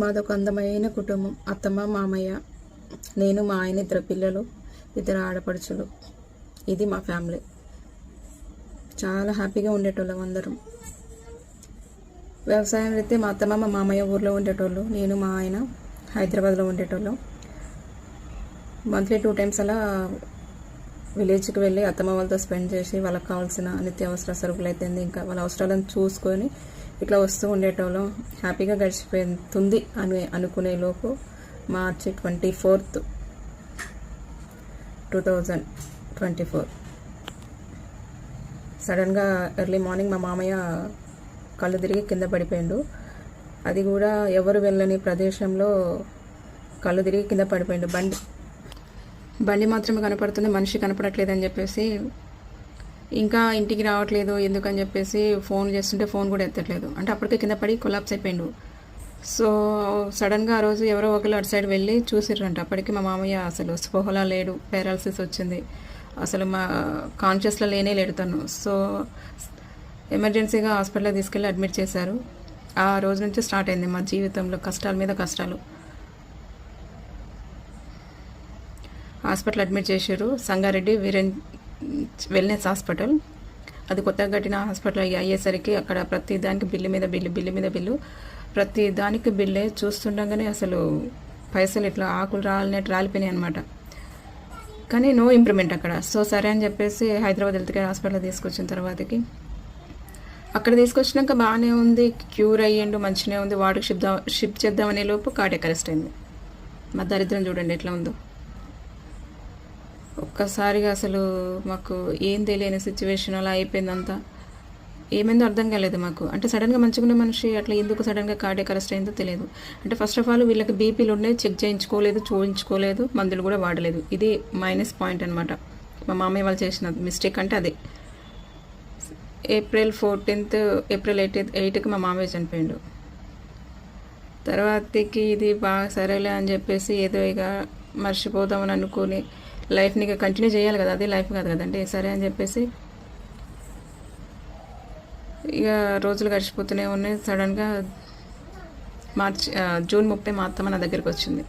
మాదొక అందమైన కుటుంబం. అత్తమ్మ మామయ్య నేను మా ఆయన ఇద్దరు పిల్లలు ఇద్దరు ఆడపడుచులు. ఇది మా ఫ్యామిలీ. చాలా హ్యాపీగా ఉండేటోళ్ళం అందరం. వ్యవసాయం అయితే మా అత్తమ్మ మా మామయ్య ఊర్లో ఉండేటోళ్ళు. నేను మా ఆయన హైదరాబాద్లో ఉండేటోళ్ళం. మంత్లీ టూ టైమ్స్ అలా విలేజ్కి వెళ్ళి అత్తమ్మ వాళ్ళతో స్పెండ్ చేసి వాళ్ళకి కావాల్సిన నిత్యావసర సరుకులు అయితే ఇంకా వాళ్ళ అవసరాలను చూసుకొని ఇట్లా వస్తూ ఉండేటోళ్ళం. హ్యాపీగా గడిచిపోతుంది అని అనుకునే లోపు March twenty fourth two thousand twenty four. సడన్గా ఎర్లీ మార్నింగ్ మా మామయ్య కళ్ళు తిరిగి కింద పడిపోయిండు. అది కూడా ఎవరు వెళ్ళని ప్రదేశంలో కళ్ళు తిరిగి కింద పడిపోయిండు. బండి బండి మాత్రమే కనపడుతుంది మనిషి కనపడట్లేదని చెప్పేసి ఇంకా ఇంటికి రావట్లేదు ఎందుకని చెప్పేసి ఫోన్ చేస్తుంటే ఫోన్ కూడా ఎత్తట్లేదు. అంటే అప్పటికే కింద పడి కొలాప్స్ అయిపోయిండు. సో సడన్గా ఆ రోజు ఎవరో ఒకరు అటు సైడ్ వెళ్ళి చూసిర్రంట. అప్పటికి మా మామయ్య అసలు స్పోహలా లేడు పారాలసిస్ వచ్చింది. అసలు మా కాన్షియస్లో లేనే లేడు తను. సో ఎమర్జెన్సీగా హాస్పిటల్కి తీసుకెళ్ళి అడ్మిట్ చేశారు. ఆ రోజు నుంచి స్టార్ట్ అయింది మా జీవితంలో కష్టాల మీద కష్టాలు. హాస్పిటల్ అడ్మిట్ చేశారు. సంగారెడ్డి వీరేన్ వెల్నెస్ హాస్పిటల్ అది కొత్తగా కట్టిన హాస్పిటల్ అయ్యేసరికి అక్కడ ప్రతి దానికి బిల్లు మీద బిల్లు బిల్లు మీద బిల్లు. ప్రతి దానికి బిల్లే చూస్తుండగానే అసలు పైసలు ఇట్లా ఆకులు రాలినట్టు రాలిపోయినాయి అనమాట కానీ నో ఇంప్రూవ్మెంట్ అక్కడ. సో సరే అని చెప్పేసి హైదరాబాద్ హెల్త్ కేర్ హాస్పిటల్ తీసుకొచ్చిన తర్వాతకి. అక్కడ తీసుకొచ్చినాక బాగానే ఉంది క్యూర్ అయ్యిండు మంచిగానే ఉంది. వాడికి షిప్ షిప్ చేద్దామనే లోపు కార్డియక్ అరెస్ట్ అయింది. మా దరిద్రం చూడండి ఎట్లా ఉందో. ఒక్కసారిగా అసలు మాకు ఏం తెలియని సిచ్యువేషన్ అలా అయిపోయిందంతా. ఏమైందో అర్థం కాలేదు మాకు. అంటే సడన్గా మంచిగా మనిషి అట్లా ఎందుకు సడన్గా కార్డియక్ అరెస్ట్ అయిందో తెలియదు. అంటే ఫస్ట్ ఆఫ్ ఆల్ వీళ్ళకి బీపీలు ఉన్నాయి చెక్ చేయించుకోలేదు చూయించుకోలేదు మందులు కూడా వాడలేదు. ఇది మైనస్ పాయింట్ అనమాట మా మామయ్య వాళ్ళు చేసిన మిస్టేక్ అంటే అదే. ఏప్రిల్ ఫోర్టీన్త్ ఏప్రిల్ ఎయిటీన్త్ ఎయిట్కి మా మామయ్య చనిపోయిండు. తర్వాతకి ఇది బాగా సరేలే అని చెప్పేసి ఏదో ఇక మర్చిపోదామని అనుకుని లైఫ్ని ఇక కంటిన్యూ చేయాలి కదా అదే లైఫ్ కాదు కదండి సరే అని చెప్పేసి ఇక రోజులు గడిచిపోతూనే ఉన్నాయి. సడన్గా మార్చి జూన్ ముప్పై మా అత్తమ్మ నా దగ్గరికి వచ్చింది.